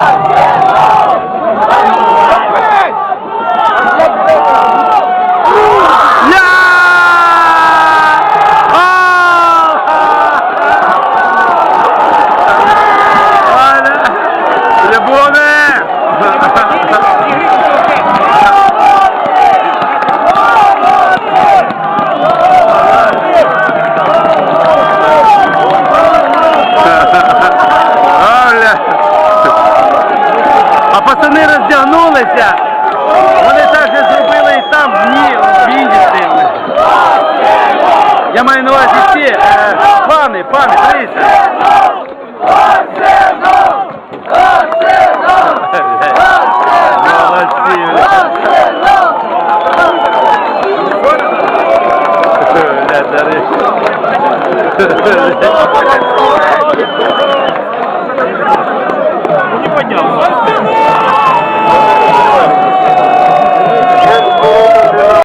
Yeah. Пацани роздягнулися. Вони так же зробили і там в дні в Індії Я маю на увазі е, пани, пани, дивіться. Молодці. Бля, дари.